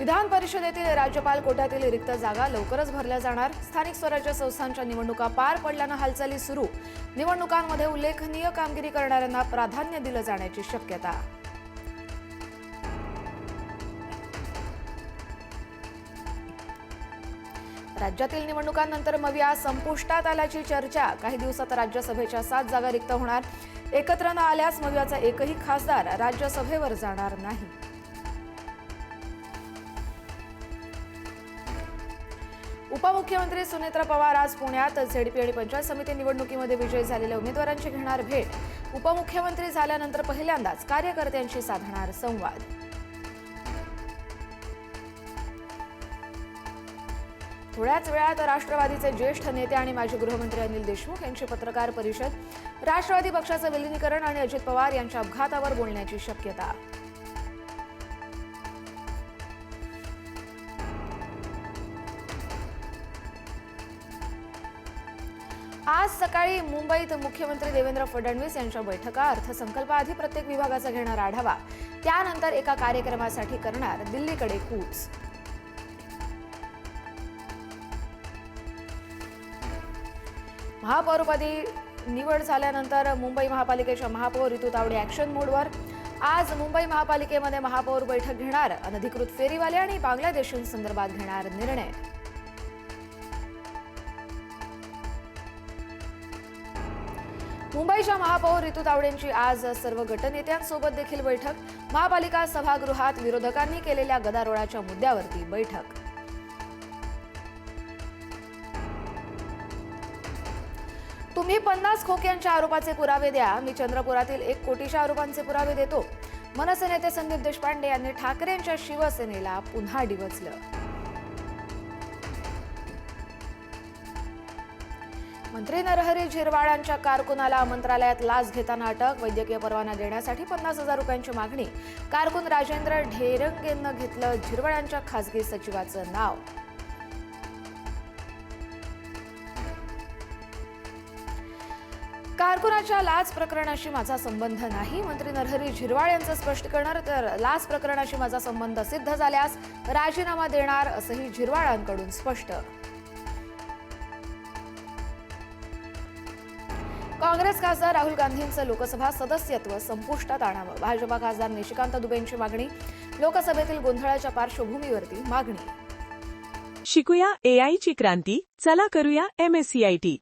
विधान परिषदेतील राज्यपाल कोट्यातील रिक्त जागा लवकरच भरल्या जाणार. स्थानिक स्वराज्य संस्थांच्या निवडणुका पार पडल्यानं हालचाली सुरू. निवडणुकांमध्ये उल्लेखनीय कामगिरी करणाऱ्यांना प्राधान्य दिलं जाण्याची शक्यता. राज्यातील निवडणुकांनंतर मविया संपुष्टात आल्याची चर्चा. काही दिवसात राज्यसभेच्या सात जागा रिक्त होणार. एकत्र न आल्यास मवियाचा एकही खासदार राज्यसभेवर जाणार नाही. उपमुख्यमंत्री सुनेत्रा पवार आज पुण्यात झेडपी आणि पंचायत समिती निवडणुकीमध्ये विजयी झालेल्या उमेदवारांची घेणार भेट. उपमुख्यमंत्री झाल्यानंतर पहिल्यांदाच कार्यकर्त्यांशी साधणार संवाद. थोड्याच वेळात राष्ट्रवादीचे ज्येष्ठ नेते आणि माजी गृहमंत्री अनिल देशमुख यांची पत्रकार परिषद राष्ट्रवादी पक्षाचं विलिनीकरण आणि अजित पवार यांच्या अपघातावर बोलण्याची शक्यता. आज सकाळी मुंबईत मुख्यमंत्री देवेंद्र फडणवीस यांच्या बैठका अर्थसंकल्पाआधी प्रत्येक विभागाचा घेणार आढावा. त्यानंतर एका कार्यक्रमासाठी करणार दिल्लीकडे कूच. महापौरपदी निवड झाल्यानंतर मुंबई महापालिकेच्या महापौर ऋतू तावडे ॲक्शन मोडवर आज मुंबई महापालिकेमध्ये महापौर बैठक घेणार अनधिकृत फेरीवाले आणि बांगलादेशांसंदर्भात घेणार निर्णय. मुंबईच्या महापौर ऋतू तावडेंची आज सर्व गटनेत्यांसोबत देखील बैठक. महापालिका सभागृहात विरोधकांनी केलेल्या गदारोळाच्या मुद्द्यावरती बैठक. तुम्ही पन्नास खोक्यांच्या आरोपाचे पुरावे द्या. मी चंद्रपुरातील एक कोटीच्या आरोपांचे पुरावे देतो. मनसे नेते संदीप देशपांडे यांनी ठाकरेंच्या शिवसेनेला पुन्हा डिवचलं. मंत्री नरहरी झिरवाळांच्या कारकुनाला मंत्रालयात लाच घेताना अटक वैद्यकीय परवाना देण्यासाठी पन्नास हजार रुपयांची मागणी. कारकुन राजेंद्र ढेरंगेनं घेतलं झिरवाळांच्या खासगी सचिवाचं नाव. कारकुनाच्या लाच प्रकरणाशी माझा संबंध नाही मंत्री नरहरी झिरवाळ यांचं स्पष्टीकरण तर लाच प्रकरणाशी माझा संबंध सिद्ध झाल्यास राजीनामा देणार असंही झिरवाळांकडून स्पष्ट. काँग्रेस खासदार राहुल गांधींचं लोकसभा सदस्यत्व संपुष्टात आणावं. भाजपा खासदार निशिकांत दुबेंची मागणी. लोकसभेतील गोंधळाच्या पार्श्वभूमीवरती मागणी. शिकूया एआयची क्रांती. चला करूया एमएससीआयटी